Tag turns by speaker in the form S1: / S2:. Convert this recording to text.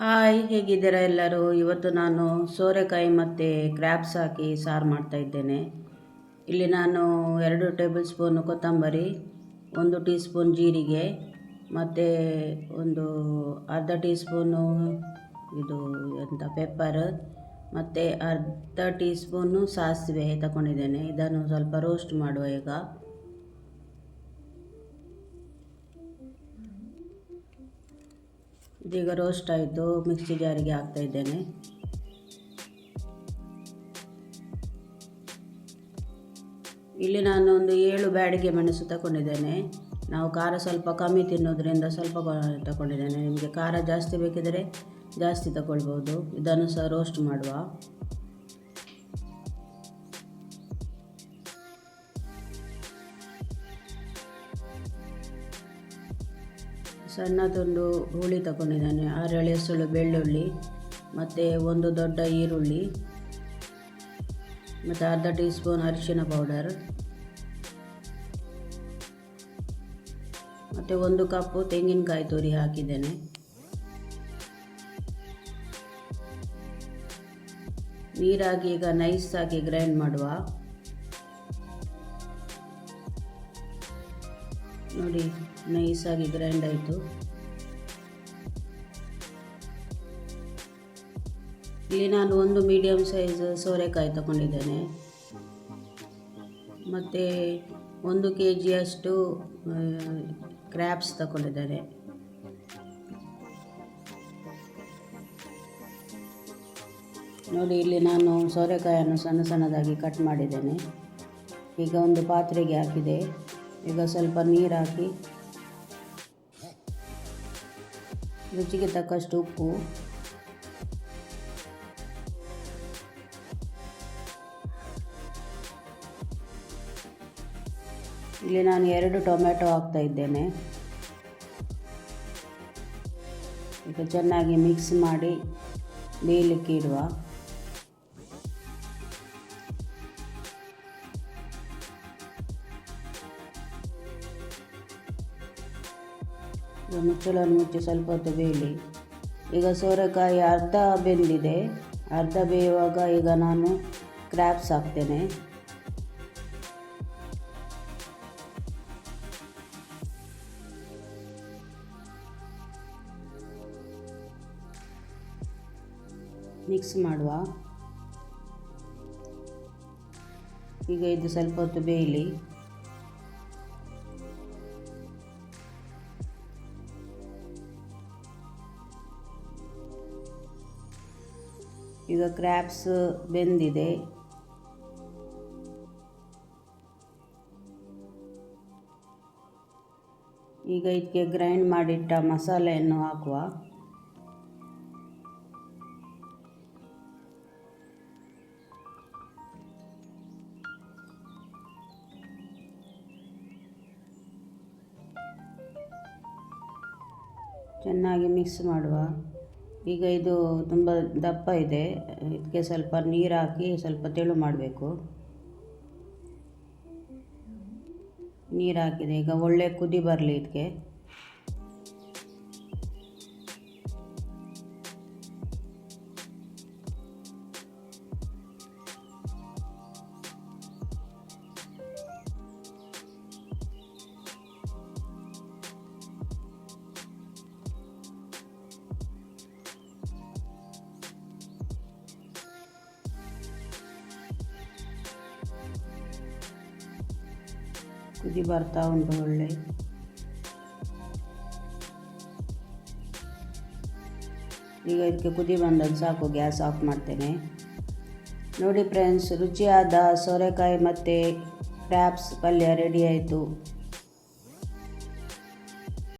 S1: Hi, ಹೇಗಿದ್ದೀರಾ ಎಲ್ಲರೂ? ಇವತ್ತು ನಾನು ಸೋರೆಕಾಯಿ ಮತ್ತು ಕ್ರ್ಯಾಬ್ಸ್ ಹಾಕಿ ಸಾರು ಮಾಡ್ತಾ ಇದ್ದೇನೆ. ಇಲ್ಲಿ ನಾನು ಎರಡು ಟೇಬಲ್ ಸ್ಪೂನು ಕೊತ್ತಂಬರಿ, ಒಂದು ಟೀ ಸ್ಪೂನ್ ಜೀರಿಗೆ, ಮತ್ತು ಒಂದು ಅರ್ಧ ಟೀ ಸ್ಪೂನು ಇದು ಎಂಥ ಪೆಪ್ಪರ್ ಮತ್ತು ಅರ್ಧ ಟೀ ಸ್ಪೂನು ಸಾಸಿವೆ ತಗೊಂಡಿದ್ದೇನೆ. ಇದನ್ನು ಸ್ವಲ್ಪ ರೋಸ್ಟ್ ಮಾಡುವ ಈಗ. ಇದೀಗ ರೋಸ್ಟ್ ಆಯಿತು ಮಿಕ್ಸಿ ಜಾರಿಗೆ ಹಾಕ್ತಾಯಿದ್ದೇನೆ ಇಲ್ಲಿ ನಾನು ಒಂದು ಏಳು ಬ್ಯಾಡಿಗೆ ಮೆಣಸು ತಗೊಂಡಿದ್ದೇನೆ ನಾವು ಖಾರ ಸ್ವಲ್ಪ ಕಮ್ಮಿ ತಿನ್ನೋದ್ರಿಂದ ಸ್ವಲ್ಪ ತಗೊಂಡಿದ್ದೇನೆ ನಿಮಗೆ ಖಾರ ಜಾಸ್ತಿ ಬೇಕಿದ್ದರೆ ಜಾಸ್ತಿ ತಗೊಳ್ಬೋದು ಇದನ್ನು ಸಹ ರೋಸ್ಟ್ ಮಾಡುವ. ಸಣ್ಣ ತುಂಡು ಹುಳಿ ತಗೊಂಡಿದ್ದಾನೆ. ಆರು ಎಳೆಸುಳು ಬೆಳ್ಳುಳ್ಳಿ, ಮತ್ತು ಒಂದು ದೊಡ್ಡ ಈರುಳ್ಳಿ, ಮತ್ತು ಅರ್ಧ ಟೀ ಸ್ಪೂನ್ ಅರಿಶಿನ ಪೌಡರ್, ಮತ್ತು ಒಂದು ಕಪ್ಪು ತೆಂಗಿನಕಾಯಿ ತುರಿ ಹಾಕಿದ್ದೇನೆ. ನೀರಾಗಿ ಈಗ ನೈಸಾಗಿ ಗ್ರೈಂಡ್ ಮಾಡುವ. ನೋಡಿ, ನೈಸಾಗಿ ಗ್ರ್ಯಾಂಡ್ ಆಯಿತು. ಇಲ್ಲಿ ನಾನು ಒಂದು ಮೀಡಿಯಮ್ ಸೈಜ್ ಸೋರೆಕಾಯಿ ತಗೊಂಡಿದ್ದೇನೆ. ಮತ್ತು ಒಂದು ಕೆ ಜಿಯಷ್ಟು ಕ್ರ್ಯಾಬ್ಸ್ ತಗೊಂಡಿದ್ದೇನೆ. ನೋಡಿ, ಇಲ್ಲಿ ನಾನು ಸೋರೆಕಾಯನ್ನು ಸಣ್ಣ ಸಣ್ಣದಾಗಿ ಕಟ್ ಮಾಡಿದ್ದೇನೆ. ಈಗ ಒಂದು ಪಾತ್ರೆಗೆ ಹಾಕಿದೆ. ಈಗ ಸ್ವಲ್ಪ ನೀರು ಹಾಕಿ ರುಚಿಗೆ ತಕ್ಕಷ್ಟು ಉಪ್ಪು. ಇಲ್ಲಿ ನಾನು ಎರಡು ಟೊಮೆಟೊ ಹಾಕ್ತಾ ಇದ್ದೇನೆ. ಈಗ ಚೆನ್ನಾಗಿ ಮಿಕ್ಸ್ ಮಾಡಿ ಬೇಯಲಿಕ್ಕೆ ಇಡುವ. ಮುಚ್ಚಳನ್ನು ಮುಚ್ಚಿ ಸ್ವಲ್ಪ ಹೊತ್ತು ಬೇಯಲಿ. ಈಗ ಸೋರೆಕಾಯಿ ಅರ್ಧ ಬೆಂದಿದೆ. ಅರ್ಧ ಬೇಯುವಾಗ ಈಗ ನಾನು ಕ್ರ್ಯಾಪ್ಸ್ ಹಾಕ್ತೇನೆ. ಮಿಕ್ಸ್ ಮಾಡುವ. ಈಗ ಇದು ಸ್ವಲ್ಪ ಹೊತ್ತು ಬೇಯಲಿ. ಈಗ ಕ್ರ್ಯಾಬ್ಸ್ ಬೆಂದಿದೆ. ಈಗ ಇದಕ್ಕೆ ಗ್ರೈಂಡ್ ಮಾಡಿಟ್ಟ ಮಸಾಲೆಯನ್ನು ಹಾಕುವ. ಚೆನ್ನಾಗಿ ಮಿಕ್ಸ್ ಮಾಡುವ. ಈಗ ಇದು ತುಂಬ ದಪ್ಪ ಇದೆ. ಇದಕ್ಕೆ ಸ್ವಲ್ಪ ನೀರು ಹಾಕಿ ಸ್ವಲ್ಪ ತೆಳು ಮಾಡಬೇಕು. ನೀರು ಹಾಕಿದೆ. ಈಗ ಒಳ್ಳೆ ಕುದಿ ಬರಲಿ ಇದಕ್ಕೆ. ಕುದಿ ಬರ್ತಾ ಉಂಟು ಒಳ್ಳೆ. ಈಗ ಇದಕ್ಕೆ ಕುದಿ ಬಂದಾಗ ಸಾಕು, ಗ್ಯಾಸ್ ಆಫ್ ಮಾಡ್ತೇನೆ. ನೋಡಿ ಫ್ರೆಂಡ್ಸ್ ರುಚಿಯಾದ ಸೋರೆಕಾಯಿ ಮತ್ತು ಕ್ರ್ಯಾಪ್ಸ್ ಪಲ್ಯ ರೆಡಿ ಆಯಿತು.